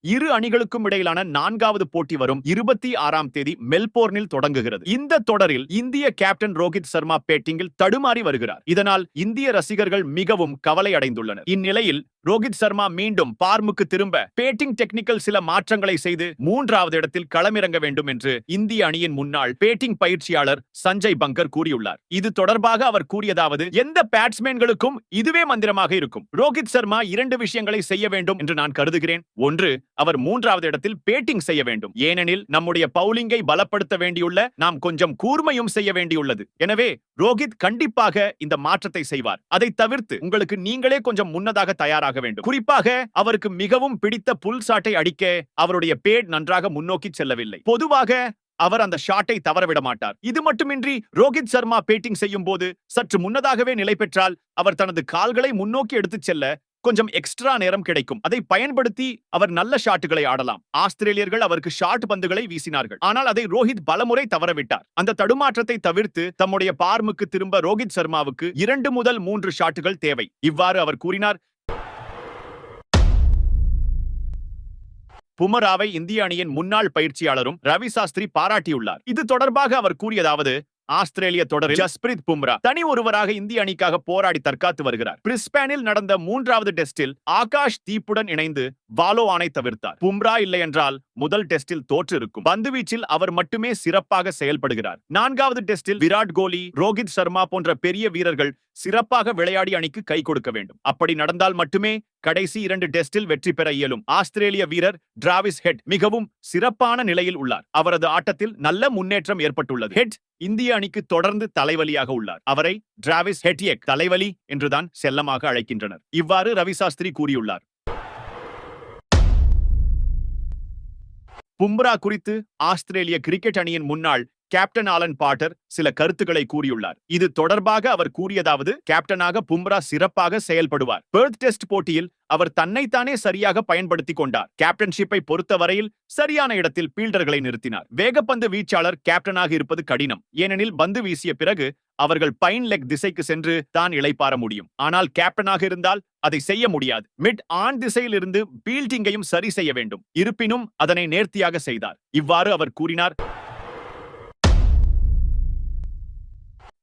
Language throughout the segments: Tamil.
இரு அணிகளுக்கும் இடையிலான நான்காவது போட்டி வரும் இருபத்தி ஆறாம் தேதி மெல்போர்னில் தொடங்குகிறது. இந்த தொடரில் இந்திய கேப்டன் ரோஹித் சர்மா பேட்டிங்கில் தடுமாறி வருகிறார். இதனால் இந்திய ரசிகர்கள் மிகவும் கவலை அடைந்துள்ளனர். இந்நிலையில் ரோஹித் சர்மா மீண்டும் பார்முக்கு திரும்ப பேட்டிங் டெக்னிக்கல் சில மாற்றங்களை செய்து மூன்றாவது இடத்தில் களமிறங்க வேண்டும் என்று இந்திய அணியின் முன்னாள் பேட்டிங் பயிற்சியாளர் சஞ்சய் பங்கர் கூறியுள்ளார். இது தொடர்பாக அவர் கூறியதாவது எந்த பேட்ஸ்மேன்களுக்கும் இதுவே மந்திரமாக இருக்கும். ரோஹித் சர்மா இரண்டு விஷயங்களை செய்ய வேண்டும் என்று நான் கருதுகிறேன். ஒன்று அவர் மூன்றாவது இடத்தில் பேட்டிங் செய்ய வேண்டும். ஏனெனில் நம்முடைய பவுலிங்கை பலப்படுத்த வேண்டியுள்ள நாம் கொஞ்சம் கூர்மையும் செய்ய வேண்டியுள்ளது. எனவே ரோஹித் கண்டிப்பாக இந்த மாற்றத்தை செய்வார். அதை தவிர்த்து உங்களுக்கு நீங்களே கொஞ்சம் முன்னதாக தயாராக வேண்டும். குறிப்பாக அவருக்கு மிகவும் பிடித்த புல் சாட்டை அடிக்க அவருடைய பேட் நன்றாக முன்னோக்கி செல்லவில்லை. பொதுவாக அவர் அந்த ஷாட்டை தவறவிட மாட்டார். இது மட்டுமின்றி ரோஹித் சர்மா பேட்டிங் செய்யும் போது சற்று முன்னதாகவே நிலை பெற்றால் அவர் தனது கால்களை முன்னோக்கி எடுத்துச் செல்ல கொஞ்சம் எக்ஸ்ட்ரா நேரம் கிடைக்கும். அதை பயன்படுத்தி அவர் நல்ல ஷாட்டுகளை ஆடலாம். ஆஸ்திரேலியர்கள் அவருக்கு ஷாட் பந்துகளை வீசினார்கள். ஆனால் அதை ரோஹித் பலமுறை தவறவிட்டார். அந்த தடுமாற்றத்தை தவிர்த்து தம்முடைய பார்முக்கு திரும்ப ரோஹித் சர்மாவுக்கு இரண்டு முதல் மூன்று ஷாட்டுகள் தேவை. இவ்வாறு அவர் கூறினார். புமராவை இந்திய அணியின் முன்னாள் பயிற்சியாளரும் ரவி சாஸ்திரி பாராட்டியுள்ளார். இது தொடர்பாக அவர் கூறியதாவது ஆஸ்திரேலிய தொடரில் ஜஸ்பிரித் பும்ரா தனி ஒருவராக இந்திய அணிக்காக போராடி தற்காத்து வருகிறார். பிரிஸ்பேனில் நடந்த மூன்றாவது டெஸ்டில் ஆகாஷ் தீப்புடன் இணைந்து வாலோ ஆணை தவிர்த்தார். பும்ரா இல்லை என்றால் முதல் டெஸ்டில் தோற்று இருக்கும் பந்துவீச்சில் அவர் மட்டுமே சிறப்பாக செயல்படுகிறார். நான்காவது டெஸ்டில் விராட் கோலி ரோஹித் சர்மா போன்ற பெரிய வீரர்கள் சிறப்பாக விளையாடி அணிக்கு கை கொடுக்க வேண்டும். அப்படி நடந்தால் மட்டுமே கடைசி இரண்டு டெஸ்டில் வெற்றி பெற இயலும். ஆஸ்திரேலிய வீரர் டிராவிஸ் ஹெட் மிகவும் சிறப்பான நிலையில் உள்ளார். அவரது ஆட்டத்தில் நல்ல முன்னேற்றம் ஏற்பட்டுள்ளது. ஹெட் இந்திய அணிக்கு தொடர்ந்து தலைவலியாக உள்ளார். அவரை டிராவிஸ் ஹெட்டியக் தலைவலி என்றுதான் செல்லமாக அழைக்கின்றனர். இவ்வாறு ரவி சாஸ்திரி கூறியுள்ளார். பும்ரா குறித்து ஆஸ்திரேலிய கிரிக்கெட் அணியின் முன்னாள் கேப்டன் ஆலன் பாட்டர் சில கருத்துக்களை கூறியுள்ளார். இது தொடர்பாக அவர் கூறியதாவது கேப்டனாக பும்ரா சிறப்பாக செயல்படுவார். பெர்த் டெஸ்ட் போட்டியில் அவர் தன்னைத்தானே சரியாக பயன்படுத்திக் கொண்டார். கேப்டன்ஷிப்பை பொறுத்தவரையில் சரியான இடத்தில் பீல்டர்களை நிறுத்தினார். வேகப்பந்து வீச்சாளர் கேப்டனாக இருப்பது கடினம். ஏனெனில் பந்து வீசிய பிறகு அவர்கள் பைன் லெக் திசைக்கு சென்று தான் இளைப்பாற முடியும். ஆனால் கேப்டனாக இருந்தால் அதை செய்ய முடியாது. மிட் ஆண் திசையில் இருந்து பீல்டிங்கையும் சரி செய்ய வேண்டும். இருப்பினும் அதனை நேர்த்தியாக செய்தார். இவ்வாறு அவர் கூறினார்.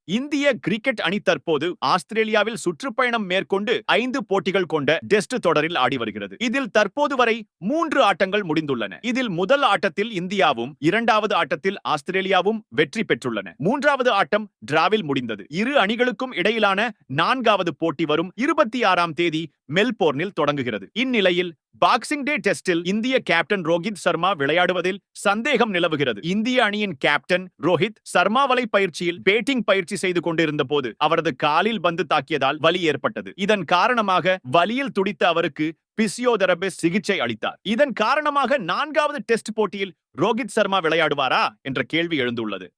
இந்திய கிரிக்கெட் அணி தற்போது ஆஸ்திரேலியாவில் சுற்றுப்பயணம் மேற்கொண்டு ஐந்து போட்டிகள் கொண்ட டெஸ்ட் தொடரில் ஆடி வருகிறது. இதில் தற்போது வரை மூன்று ஆட்டங்கள் முடிந்துள்ளன. இதில் முதல் ஆட்டத்தில் இந்தியாவும் இரண்டாவது ஆட்டத்தில் ஆஸ்திரேலியாவும் வெற்றி பெற்றுள்ளன. மூன்றாவது ஆட்டம் டிராவில் முடிந்தது. இரு அணிகளுக்கும் இடையிலான நான்காவது போட்டி வரும் இருபத்தி ஆறாம் தேதி மெல்போர்னில் தொடங்குகிறது. இந்நிலையில் பாக்ஸிங் டே டெஸ்டில் இந்திய கேப்டன் ரோஹித் சர்மா விளையாடுவதில் சந்தேகம் நிலவுகிறது. இந்திய அணியின் கேப்டன் ரோஹித் சர்மா வலை பயிற்சியில் பேட்டிங் பயிற்சி செய்து கொண்டிருந்த போது அவரது காலில் பந்து தாக்கியதால் வலி ஏற்பட்டது. இதன் காரணமாக வலியில் துடித்த அவருக்கு பிசியோதெரபிஸ்ட் சிகிச்சை அளித்தார். இதன் காரணமாக நான்காவது டெஸ்ட் போட்டியில் ரோஹித் சர்மா விளையாடுவாரா? என்ற கேள்வி எழுந்துள்ளது.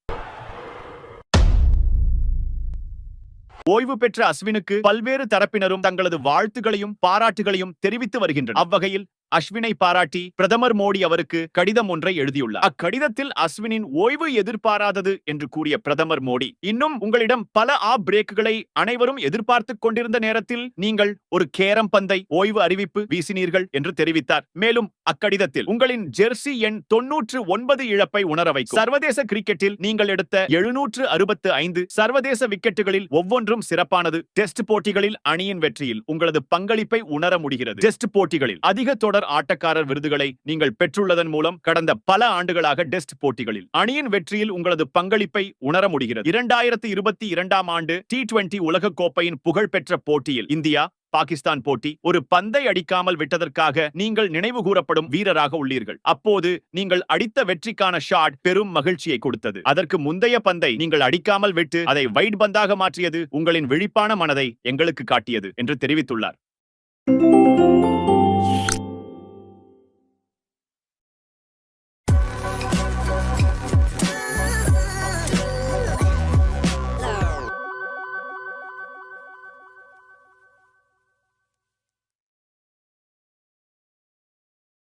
ஓய்வு பெற்ற அஸ்வினுக்கு பல்வேறு தரப்பினரும் தங்களது வாழ்த்துகளையும் பாராட்டுகளையும் தெரிவித்து வருகின்றனர். அவ்வகையில் அஸ்வினை பாராட்டி பிரதமர் மோடி அவருக்கு கடிதம் ஒன்றை எழுதியுள்ளார். அக்கடிதத்தில் அஸ்வினின் ஓய்வு எதிர்பாராதது என்று கூறிய பிரதமர் மோடி இன்னும் உங்களிடம் பல ஆ பிரேக்குகளை அனைவரும் எதிர்பார்த்து கொண்டிருந்த நேரத்தில் நீங்கள் ஒரு கேரம் பந்தை ஓய்வு அறிவிப்பு வீசினீர்கள் என்று தெரிவித்தார். மேலும் அக்கடிதத்தில் உங்களின் ஜெர்சி எண் தொன்னூற்று ஒன்பது இழப்பை உணர வைக்கும். சர்வதேச கிரிக்கெட்டில் நீங்கள் எடுத்த எழுநூற்று அறுபத்து ஐந்து சர்வதேச விக்கெட்டுகளில் ஒவ்வொன்றும் சிறப்பானது. டெஸ்ட் போட்டிகளில் அணியின் வெற்றியில் உங்களது பங்களிப்பை உணர முடிகிறது. டெஸ்ட் போட்டிகளில் அதிக தொடர் தொடர் ஆட்டக்காரர் விருதுகளை நீங்கள் பெற்றுள்ளதன் மூலம் கடந்த பல ஆண்டுகளாக டெஸ்ட் போட்டிகளில். அணியின் வெற்றியில் உங்களது பங்களிப்பை உணர முடிகிறது. இரண்டாயிரத்தி இருபத்தி இரண்டாம் ஆண்டு டி டுவெண்டி உலகக்கோப்பையின் புகழ்பெற்ற போட்டியில் இந்தியா பாகிஸ்தான் போட்டி ஒரு பந்தை அடிக்காமல் விட்டதற்காக நீங்கள் நினைவு கூறப்படும் வீரராக உள்ளீர்கள். அப்போது நீங்கள் அடித்த வெற்றிக்கான ஷாட் பெரும் மகிழ்ச்சியை கொடுத்தது. அதற்கு முந்தைய பந்தை நீங்கள் அடிக்காமல் விட்டு அதை வைட் பந்தாக மாற்றியது உங்களின் விழிப்பான மனதை எங்களுக்கு காட்டியது என்று தெரிவித்துள்ளார்.